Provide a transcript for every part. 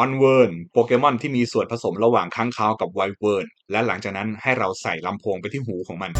ออนเวิร์นโปเกมอนที่มีส่วนผสมระหว่างค้างคาวกับไวเวิร์นและหลังจากนั้นให้เราใส่ลำโพงไปที่หูของมัน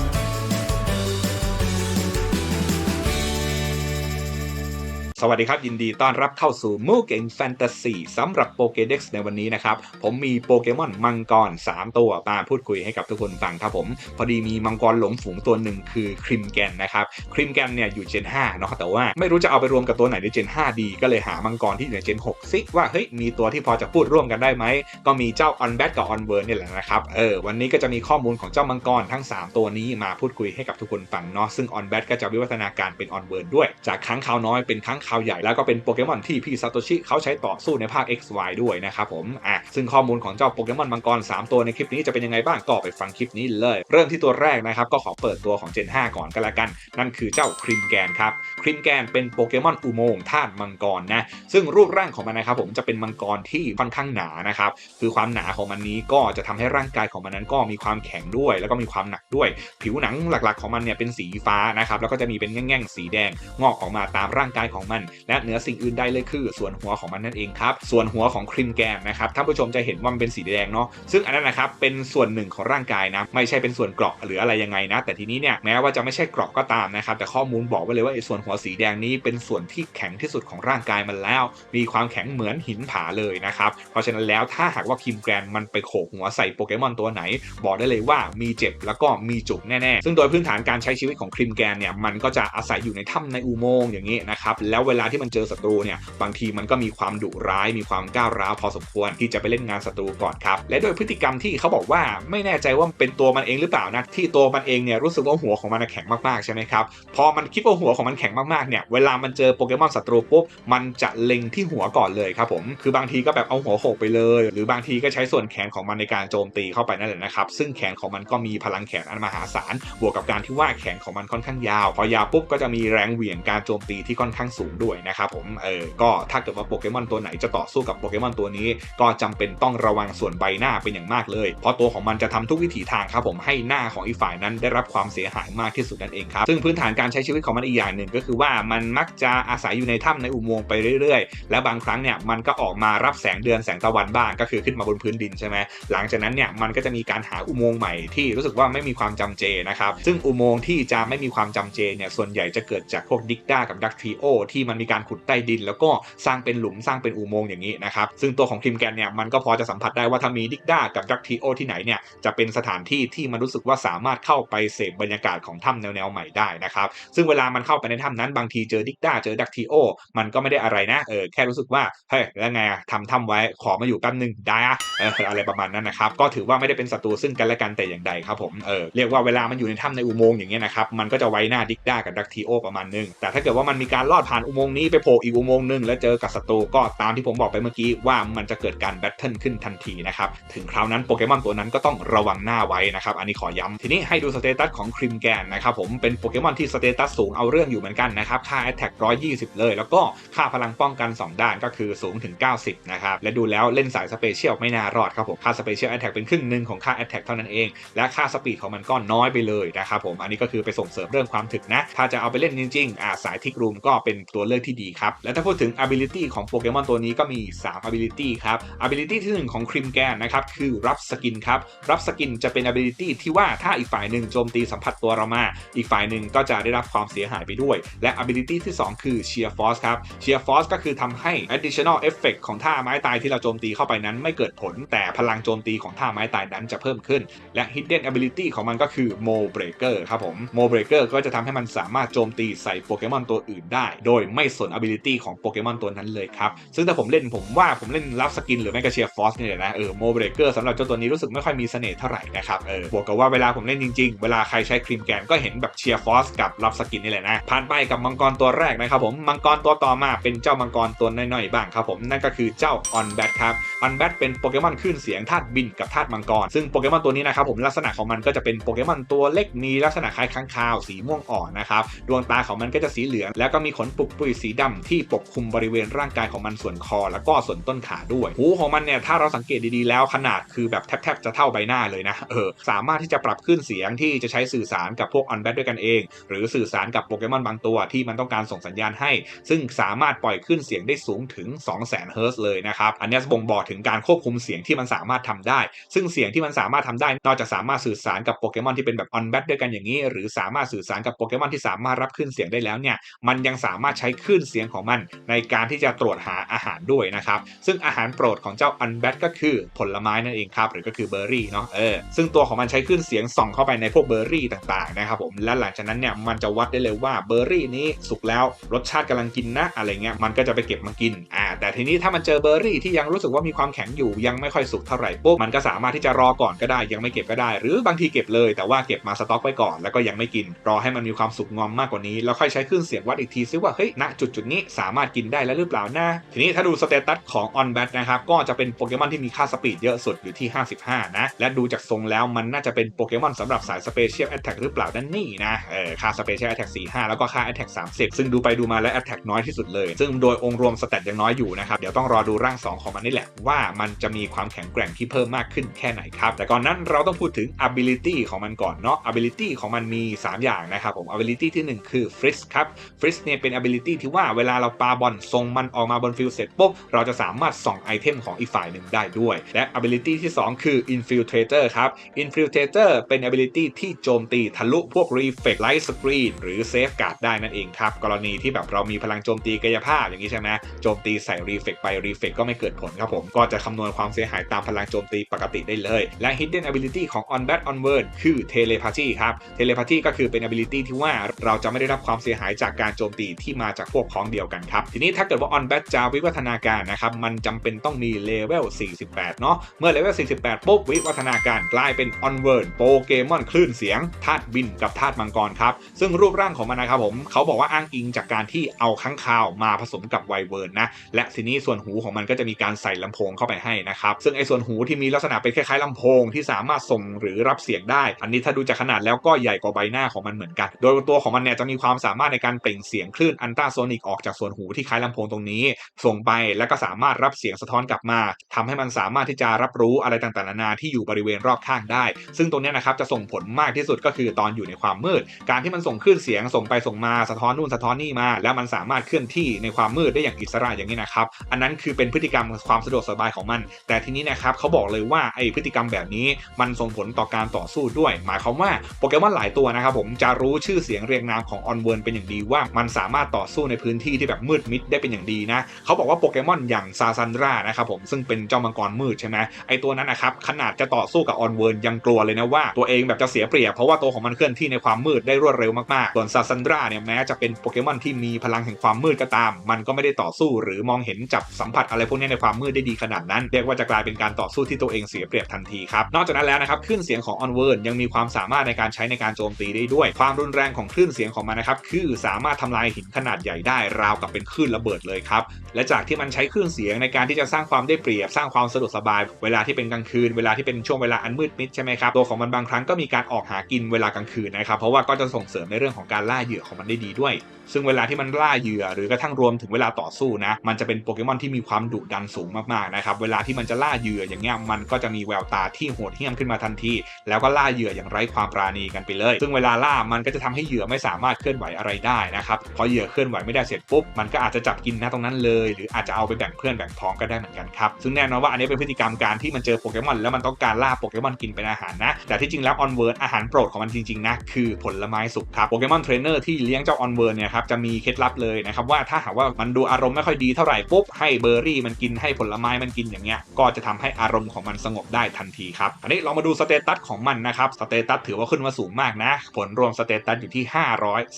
สวัสดีครับ ยินดีต้อนรับเข้าสู่มูเก่งแฟนตาซีสำหรับโปเกเด็กในวันนี้นะครับ ผมมีโปเกมอนมังกร 3 ตัวมาพูดคุยให้กับทุกคนฟังครับผม พอดีมีมังกรหลงฝูงตัวหนึ่งคือคริมแกนนะครับ คริมแกนเนี่ยอยู่เจน5เนาะแต่ว่าไม่รู้จะเอาไปรวมกับตัวไหนในเจน 5 ดี ก็เลยหามังกรที่อยู่ในเจน 6 ซิว่าเฮ้ยมีตัวที่พอจะพูดร่วมกันได้ไหม ก็มีเจ้าออนแบทกับออนเวิร์นนี่แหละนะครับเออวันนี้ก็จะมีข้อมูลของเจ้ามังกรทั้ง 3 ตัวนี้มาพูดคุยให้กับทุกคนฟังเนาะซึ่งออนแบทก็จะวิวัฒนาการเป็นออนเวิร์นด้วย จากค้างคาวน้อยเป็นค้างคาวใหญ่แล้วก็เป็นโปเกมอนที่พี่ซาโตชิเขาใช้ต่อสู้ในภาค XY ด้วยนะครับผมอะซึ่งข้อมูลของเจ้าโปเกมอนมังกร 3 ตัวในคลิปนี้จะเป็นยังไงบ้างก็ไปฟังคลิปนี้เลย เริ่มที่ตัวแรกนะครับก็ขอเปิดตัวของ Gen 5 ก่อนก็แล้วกัน นั่นคือเจ้าคริมแกนครับคริมแกนเป็นโปเกมอนอุโมงค์ธาตุมังกรนะซึ่งรูปร่างของมันนะครับผมจะเป็นมังกรที่ค่อนข้างหนานะครับคือความหนาของมันนี้ก็จะทำให้ร่างกายของมันนั้นก็มีความแข็งด้วย แล้วก็มีความหนักด้วย ผิวหนังหลักๆของมันเนี่ยเป็นสีฟ้านะครับแล้วก็จะมีเป็นแง่งๆสีแดงงอกออกมาตามร่างกายของมันและเหนือสิ่งอื่นใดเลยคือ ส่วนหัวของมันนั่นเองครับส่วนหัวของครีมแกนนะครับท่านผู้ชมจะเห็นว่ามันเป็นสีแดงเนาะซึ่งอันนั้นนะครับเป็นส่วนหนึ่งของร่างกายนะไม่ใช่เป็นส่วนเกราะหรืออะไรยังไงนะ แต่ทีนี้เนี่ยแม้ว่าจะไม่ใช่เกราะก็ตามนะครับแต่ข้อมูลบอกไว้เลยว่าไอ้ส่วนหัวสีแดงนี้เป็นส่วนที่แข็งที่สุดของร่างกายมันแล้ว มีความแข็งเหมือนหินผาเลยนะครับเพราะฉะนั้นแล้วถ้าหากว่าครีมแกนมันไปโขกหัวใส่โปเกมอนตัวไหน บอกได้เลยว่ามีเจ็บแล้วก็มีจุกแน่ๆซึ่งโดยพื้นฐานการใช้ชีวิตของครีมแกนเนี่ยมันก็จะอาศัยอยู่ในถ้ำในอุโมงค์อย่างนี้นะครับแล้วเวลาที่มันเจอศัตรูเนี่ยบางทีมันก็มีความดุร้ายมีความก้าวร้าวพอสมควรที่จะไปเล่นงานศัตรูก่อนครับและโดยพฤติกรรมที่เขาบอกว่าไม่แน่ใจว่าเป็นตัวมันเองหรือเปล่านะที่ตัวมันเองเนี่ยรู้สึกว่าหัวของมันแข็งมากๆใช่ไหมครับพอมันคิดว่าหัวของมันแข็งมากๆเนี่ยเวลามันเจอโปเกมอนศัตรูปุ๊บมันจะเล็งที่หัวก่อนเลยครับผมคือบางทีก็แบบเอาหัวโขกไปเลย หรือบางทีก็ใช้ส่วนแขนของมันในการโจมตีเข้าไปนั่นแหละนะครับซึ่งแขนของมันก็มีพลังแขนอันมหาศาลบวกกับการที่ว่าแขนของมันค่อนข้างยาว พอยาวปุ๊บก็จะมีแรงเหวี่ยงการโจมตีที่ค่อนข้างสูงด้วยนะครับผมเออก็ถ้าเกิดว่าโปเกมอนตัวไหนจะต่อสู้กับโปเกมอนตัวนี้ ก็จำเป็นต้องระวังส่วนใบหน้าเป็นอย่างมากเลย เพราะตัวของมันจะทำทุกวิถีทางครับผมให้หน้าของอีกฝ่ายนั้นได้รับความเสียหายมากที่สุดนั่นเองครับซึ่งพื้นฐานการใช้ชีวิตของมันอีกอย่างหนึ่งก็คือว่ามันมักจะอาศัยอยู่ในถ้ำในอุโมงค์ไปเรื่อยๆ และบางครั้งเนี่ยมันก็ออกมารับแสงเดือนแสงตะวันบ้างก็คือขึ้นมาบนพื้นดินใช่ไหมหลังจากนั้นเนี่ยมันก็จะมีการหาอุโมงค์ใหม่ที่รู้สึกว่าไม่มีความจำเจนะครับซึ่งอุโมงค์ที่จะไม่มีความจำเจเนี่ยส่วนใหญ่จะเกิดจากพวกดิกด้ากับดักทีโอที่มันมีการขุดใต้ดิน แล้วก็สร้างเป็นหลุมสร้างเป็นอุโมงค์อย่างนี้นะครับซึ่งตัวของคริมแกนเนี่ยมันก็พอจะสัมผัสได้ว่าถ้ามีดิกด้ากับดักทีโอที่ไหนเนี่ยจะเป็นสถานที่ที่มันรู้สึกว่าสามารถเข้าไปเสพบรรยากาศของถ้ำแนวๆใหม่ได้นะครับซึ่งเวลามันเข้าไปในถ้ำนั้นบางทีเจอดิกด้าเจอดักทีโอมันก็ไม่ได้อะไรนะเออแค่รู้สึกว่าเฮ้ยแล้วไงทำถ้ำไว้ขอมาอยู่แป๊บนึงได้อะเอออะไรประมาณนั้นนะครับก็ถือว่าไม่ได้เป็นศัตรูซึ่งกันและกันแต่อย่างใดครับผมเออเรียกว่าเวลามันอยู่ในถ้ำในอุโมงค์อย่างเงี้ยนะครับมันก็จะไว้หน้าดิกด้ากับดักทีโอประมาณนึงแต่ถ้าเกิดว่ามันมีการลอดผ่านอุโมงค์นี้ไปโผล่อีกอุโมงค์นึงแล้วเจอกับศัตรูก็ตามที่ผมบอกไปเมื่อกี้ว่ามันจะเกิดการแบทเทิลขึ้นทันทีนะครับถึงคราวนั้นโปเกมอนตัวนั้นก็ต้องระวังหน้าไว้นะครับอันนี้ขอย้ำทีนี้ให้ดูสเตตัสของคริมแกนนะครับผมเป็นโปเกมอนที่สเตตัสสูงเอาเรื่องอยู่เหมือนกันนะครับค่า Attack 120 เลย แล้วก็ค่าพลังป้องกัน 2 ด้านก็คือสูงถึง 90 นะครับและดูแล้วเล่นสายสเปเชียลไม่น่ารอดครับผมค่าสเปเชียลแอตแทกเป็นครึ่งหนึ่งของค่า Attack เท่านั้นเอง และค่าสปีดของมันก็น้อยไปเลยนะครับผมอันนี้ก็คือไปส่งเสริมเรื่องความถึกนะถ้าจะเอาไปเล่นจริงๆอ่าสายทิกรูมก็เป็นตัวเลือกที่ดีครับ และถ้าพูดถึง ability ของโปเกมอนตัวนี้ก็มี 3 ability ครับ ability ที่ 1 ของคริมแกนนะครับ คือรับสกินครับ รับสกินจะเป็น ability ที่ว่าถ้าอีกฝ่ายหนึ่งโจมตีสัมผัสตัวเรามา อีกฝ่ายหนึ่งก็จะได้รับความเสียหายไปด้วย และ ability ที่ 2 คือ sheer force ครับ sheer force ก็คือทำให้ additional effect ของท่าไม้ตายที่เราโจมตีเข้าไปนั้นไม่เกิดผล แต่พลังโจมตีของท่าไม้ตายนั้นจะเพิ่มขึ้น และ hidden ability ของมันก็คือ mo breaker ครับผม mo breaker ก็จะทำให้มันสามารถโจมตีใส่โปเกมอนตัวอื่นได้ โดยไม่สน ability ของโปเกมอนตัวนั้นเลยครับ ซึ่งถ้าผมเล่นผมว่าผมเล่นรับสกินหรือไม่ก็ sheer force นี่แหละนะเออ mo breaker สำหรับเจ้าตัวนี้รู้สึกไม่ค่อยมีเสน่ห์เท่าไหร่นะครับเออบวกกับว่าเวลาผมเล่นจริงๆ เวลาใครใช้ครีมแกนก็เห็นแบบเชียร์ฟอสกับรับสกินนี่แหละนะผ่านไปกับมังกรตัวแรกนะครับผมมังกรตัวต่อมาเป็นเจ้ามังกรตัวน้อยๆบ้างครับผมนั่นก็คือเจ้าออนแบทครับออนแบทเป็นโปเกมอนคลื่นเสียงธาตุบินกับธาตุมังกรซึ่งโปเกมอนตัวนี้นะครับผมลักษณะของมันก็จะเป็นโปเกมอนตัวเล็กมีลักษณะคล้ายค้างคาวสีม่วงอ่อนนะครับดวงตาของมันก็จะสีเหลืองแล้วก็มีขนปุกปุยสีดำที่ปกคลุมบริเวณร่างกายของมันส่วนคอ แล้วก็ส่วนต้นขาด้วย หูของมันเนี่ยถ้าเราสังเกตดีๆแล้วขนาดคือแบบแทบๆจะเท่าใบหน้าเลยนะเออสามารถที่จะปรับขึ้นเสียงที่จะใช้สื่อสารกับพวกออนแบทด้วยกันเอง หรือสื่อสารกับโปเกมอนบางตัวที่มันต้องการส่งสัญญาณให้ ซึ่งสามารถปล่อยขึ้นเสียงได้สูงถึง 200,000เฮิร์ตซ์เลยนะครับ อันนี้บ่งบอกถึงการควบคุมเสียงที่มันสามารถทำได้ ซึ่งเสียงที่มันสามารถทำได้ นอกจากสามารถสื่อสารกับโปเกมอนที่เป็นแบบออนแบทด้วยกันอย่างนี้ หรือสามารถสื่อสารกับโปเกมอนที่สามารถรับขึ้นเสียงได้แล้วเนี่ย มันยังสามารถใช้ช้คลื่นเสียงของมันในการที่จะตรวจหาอาหารด้วยนะครับ ซึ่งอาหารโปรดของเจ้าอันแบทก็คือผลไม้นั่นเองครับหรือก็คือเบอร์รี่เนาะเออซึ่งตัวของมันใช้คลื่นเสียงส่องเข้าไปในพวกเบอร์รี่ต่างๆนะครับผมและหลังจากนั้นเนี่ยมันจะวัดได้เลยว่าเบอร์รี่นี้สุกแล้วรสชาติกำลังกินนะอะไรเงี้ยมันก็จะไปเก็บมากินอ่าแต่ทีนี้ถ้ามันเจอเบอร์รี่ที่ยังรู้สึกว่ามีความแข็งอยู่ยังไม่ค่อยสุกเท่าไหร่ปุ๊บมันก็สามารถที่จะรอก่อนก็ได้ยังไม่เก็บก็ได้ หรือบางทีเก็บเลย แต่ว่าเก็บมาสต็อกไว้ก่อน แล้วก็ยังไม่กิน รอให้มันมีความสุกงอมมากกว่านี้แล้วค่อยใช้คลื่นเสียงวัดอีกทีซิว่าเฮ้ยณจุดจุดนี้สามารถกินได้แล้วหรือเปล่านะทีนี้ถ้าดูสเตตัสของ On Bat นะครับก็จะเป็นโปเกมอนที่มีค่าสปีดเยอะสุดอยู่ที่ 55 นะ และดูจากทรงแล้วมันน่าจะเป็นโปเกมอนสำหรับสายสเปเชียลแอตแทกหรือเปล่านั่นนี่นะเออค่าสเปเชียลแอตแทก45 แล้วก็ค่าแอตแทก30 ซึ่งดูไปดูมาแล้วแอตแทกน้อยที่สุดเลย ซึ่งโดยองค์รวมสเตตยังน้อยอยู่นะครับเดี๋ยวต้องรอดูร่าง 2 ของมันนี่แหละว่ามันจะมีความแข็งแกร่งที่เพิ่มมากขึ้นแค่ไหนครับแต่ก่อนนั้นเราต้องพูดถึง ability ของมันก่อนเนาะ ability ของมันมี 3 อย่างนะครับผม ability ที่ 1 คือ freeze ครับ freeze เนี่ยเป็น ability ที่ว่าเวลาเราปาบอลส่งมันออกมาบนฟิลเสร็จปุ๊บเราจะสามารถส่องไอเทมของอีกฝ่ายหนึ่งได้ด้วย และ ability ที่ 2 คือ infiltrator ครับ infiltrator เป็น ability ที่โจมตีทะลุพวก reflect light screen หรือ safeguard ได้นั่นเองครับ กรณีที่แบบเรามีพลังโจมตีกายภาพอย่างนี้ใช่ไหมโจมตีใส่ reflect ไป reflect ก็ไม่เกิดผลครับผมก็จะคำนวณความเสียหายตามพลังโจมตีปกติได้เลย และ hidden ability ของ on bat on word คือ telepathy ครับ telepathy ก็คือเป็น ability ที่ว่าเราจะไม่ได้รับความเสียหายจากการโจมตีที่มาจากพวกพ้องเดียวกันครับ ทีนี้ถ้าเกิดว่า on bat จะวิวัฒนาการนะครับ มันจำเป็นต้องมีเลเวล 48 เนาะ เมื่อเลเวล 48 ปุ๊บ วิวัฒนาการกลายเป็น onward โปเกมอนคลื่นเสียงธาตุบินกับธาตุมังกรครับ ซึ่งรูปร่างของมันนะครับผม เขาบอกว่าอ้างอิงจากการที่เอาค้างคาวมาผสมกับไวเวิร์นนะ และทีนี้ส่วนหูของมันก็จะมีการใส่ลำโพงเข้าไปให้นะครับ ซึ่งไอ้ส่วนหูที่มีลักษณะเป็นคล้ายๆลำโพงที่สามารถส่งหรือรับเสียงได้ อันนี้ถ้าดูจากขนาดแล้วก็ใหญ่กว่าใบหน้าของมันเหมือนกัน โดยตัวของมันเนี่ยจะมีความสามารถในการเปล่งเสียงคลื่นอันตราโซนิกออกจากส่วนหูที่คล้ายลำโพงตรงนี้ ส่งไปแล้วก็สามารถรับเสียงสะท้อนกลับมาทำให้มันสามารถที่จะรับรู้อะไรต่างๆนานาที่อยู่บริเวณรอบข้างได้ ซึ่งตรงนี้นะครับจะส่งผลมากที่สุดก็คือตอนอยู่ในความมืด การที่มันส่งคลื่นเสียงส่งไปส่งมาสะท้อนนู่นสะท้อนนี่มา แล้วมันสามารถเคลื่อนที่ในความมืดได้อย่างอิสระอย่างนี้นะครับ อันนั้นคือเป็นพฤติกรรมความสะดวกสบายของมัน แต่ทีนี้นะครับเขาบอกเลยว่าไอ้พฤติกรรมแบบนี้มันส่งผลต่อการต่อสู้ด้วย หมายความว่าโปเกมอนหลายตัวนะครับผมจะรู้ชื่อเสียงเรียงนามของออนเวิร์นเป็นอย่างดีว่ามันสามารถต่อสในพื้นที่ที่แบบมืดมิดได้เป็นอย่างดีนะเขาบอกว่าโปเกมอนอย่างซาซันดรานะครับผมซึ่งเป็นเจ้ามังกรมืดใช่ไหมไอตัวนั้นนะครับขนาดจะต่อสู้กับออนเวิร์นยังกลัวเลยนะว่าตัวเองแบบจะเสียเปรียบเพราะว่าตัวของมันเคลื่อนที่ในความมืดได้รวดเร็วมากๆส่วนซาซันดราเนี่ยแม้จะเป็นโปเกมอนที่มีพลังแห่งความมืดก็ตาม มันก็ไม่ได้ต่อสู้หรือมองเห็นจับสัมผัสอะไรพวกนี้ในความมืดได้ดีขนาดนั้น เรียกว่าจะกลายเป็นการต่อสู้ที่ตัวเองเสียเปรียบทันทีครับนอกจากนั้นแล้วนะครับคลื่นเสียงของออนเวิร์นยังมีความสามารถในการใช้ในการโจมตีได้ด้วย ความรุนแรงของคลื่นเสียงของมันนะครับคือสามารถทำลายหินขนาดใหญ่ได้ราวกับเป็นคลื่นระเบิดเลยครับ และจากที่มันใช้คลื่นเสียงในการที่จะสร้างความได้เปรียบสร้างความสะดวกสบาย เวลาที่เป็นกลางคืนเวลาที่เป็นช่วงเวลาอันมืดมิดใช่ไหมครับตัวของมันบางครั้งก็มีการออกหากินเวลากลางคืนนะครับเพราะว่าก็จะส่งเสริมในเรื่องของการล่าเหยื่อของมันได้ดีด้วย ซึ่งเวลาที่มันล่าเหยื่อหรือกระทั่งรวมถึงเวลาต่อสู้นะมันจะเป็นโปเกมอนที่มีความดุดันสูงมากๆนะครับเวลาที่มันจะล่าเหยื่ออย่างเงี้ยมันก็จะมีแววตาที่โหดเหี้ยมขึ้นมาทันที แล้วก็ล่าเหยื่ออย่างไร้ความปราณีกันไปเลย ซึ่งเวลาล่ามันก็จะทำให้เหยื่อไม่สามารถเคลื่อนไหวอะไรได้นะครับพอเหยื่อเคลื่อนไหวไม่ได้เสร็จปุ๊บมันก็อาจจะจับกินนะตรงนั้นเลย หรืออาจจะเอาไปแบ่งเพื่อนแบ่งพ้องก็ได้เหมือนกันครับซึ่งแน่นอนว่าอันนี้เป็นพฤติกรรมการที่มันเจอโปเกมอนแล้วมันต้องการล่าโปเกมอนกินเป็นอาหารนะ แต่ที่จริงแล้วออนเวิร์ดอาหารโปรดของมันจริงๆนะคือผลไม้สุกครับโปเกมอนเทรนเนอร์ที่เลี้ยงเจ้าออนเวิร์ดเนี่ยครับจะมีเคล็ดลับเลยนะครับว่าถ้าหากว่ามันดูอารมณ์ไม่ค่อยดีเท่าไหร่ปุ๊บให้เบอร์รี่มันกินให้ผลไม้มันกินอย่างเงี้ยก็จะทำให้อารมณ์ของมันสงบได้ทันทีครับอันนี้เรามาดูสเตตัสของมันนะครับสเตตัสถือว่าขึ้นมาสูงมากนะ ผลรวมสเตตัสอยู่ที่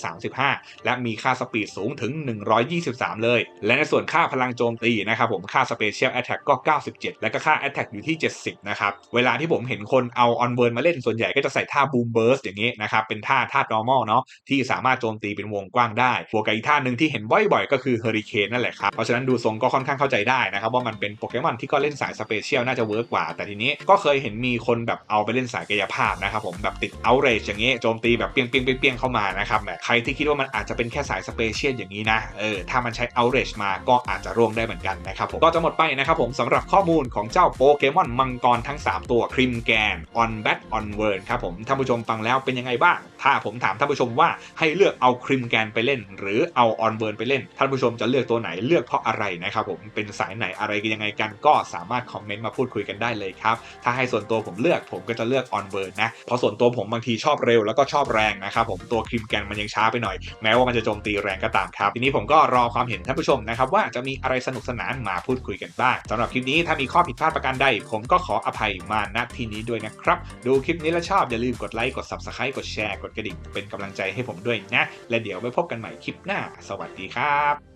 535 และมีค่าสปีดสูงถึง 123 เลย และในส่วนค่าพลังโจมตีนะครับผมค่าสเปเชียลแอตแทกก็ 97 และก็ค่าแอตแทกอยู่ที่ 70 นะครับเวลาที่ผมเห็นคนเอาออนเวิร์นมาเล่นส่วนใหญ่ก็จะใส่ท่าบูมเบิร์สอย่างนี้นะครับเป็นท่าท่า normal เนาะที่สามารถโจมตีเป็นวงกว้างได้บวกกับอีกท่าหนึ่งที่เห็นบ่อยๆ ก็คือเฮอริเคนนั่นแหละครับ เพราะฉะนั้นดูทรงก็ค่อนข้างเข้าใจได้นะครับว่ามันเป็นโปเกมอนที่ก็เล่นสายสเปเชียลน่าจะเวิร์กกว่า แต่ทีนี้ก็เคยเห็นมีคนแบบเอาไปเล่นสายกายภาพนะครับผมแบบติดเอาเรจอย่างนี้โจมตีแบบเปียงเปียงเปียงเข้ามานะครับแบบใครที่คิดว่ามันอาจจะเป็นแค่สายสเปเชียลนอย่างนี้นะเออถ้ามันใช้ outrage มาก็อาจจะร่วงได้เหมือนกันนะครับผมก็จะหมดไปนะครับผมสำหรับข้อมูลของเจ้าโปเกมอนมังกรทั้ง 3 ตัวคริมแกน on bat on word ครับผมท่านผู้ชมฟังแล้วเป็นยังไงบ้าง ถ้าผมถามท่านผู้ชมว่าให้เลือกเอาคริมแกนไปเล่น หรือเอา on word ไปเล่น ท่านผู้ชมจะเลือกตัวไหนเลือกเพราะอะไรนะครับผมเป็นสายไหนอะไรกันยังไงกันก็สามารถคอมเมนต์มาพูดคุยกันได้เลยครับถ้าให้ส่วนตัวผมเลือกผมก็จะเลือก on word นะเพราะส่วนตัวผมบางทีชอบเร็วแล้วก็ชอบแรงนะครับผมตัวคริมแกนมันยังช้าไปหน่อย แม้ว่ามันจะโจมตีแรงก็ตามครับ ทีนี้ผมก็รอความเห็นท่านผู้ชมนะครับว่าจะมีอะไรสนุกสนานมาพูดคุยกันบ้างสำหรับคลิปนี้ถ้ามีข้อผิดพลาดประการใด ผมก็ขออภัยมาณที่นี้ด้วยนะครับ ดูคลิปนี้แล้วชอบอย่าลืมกดไลค์กด subscribe กดแชร์กดกระดิ่งเป็นกำลังใจให้ผมด้วยนะ และเดี๋ยวไปพบกันใหม่คลิปหน้า สวัสดีครับ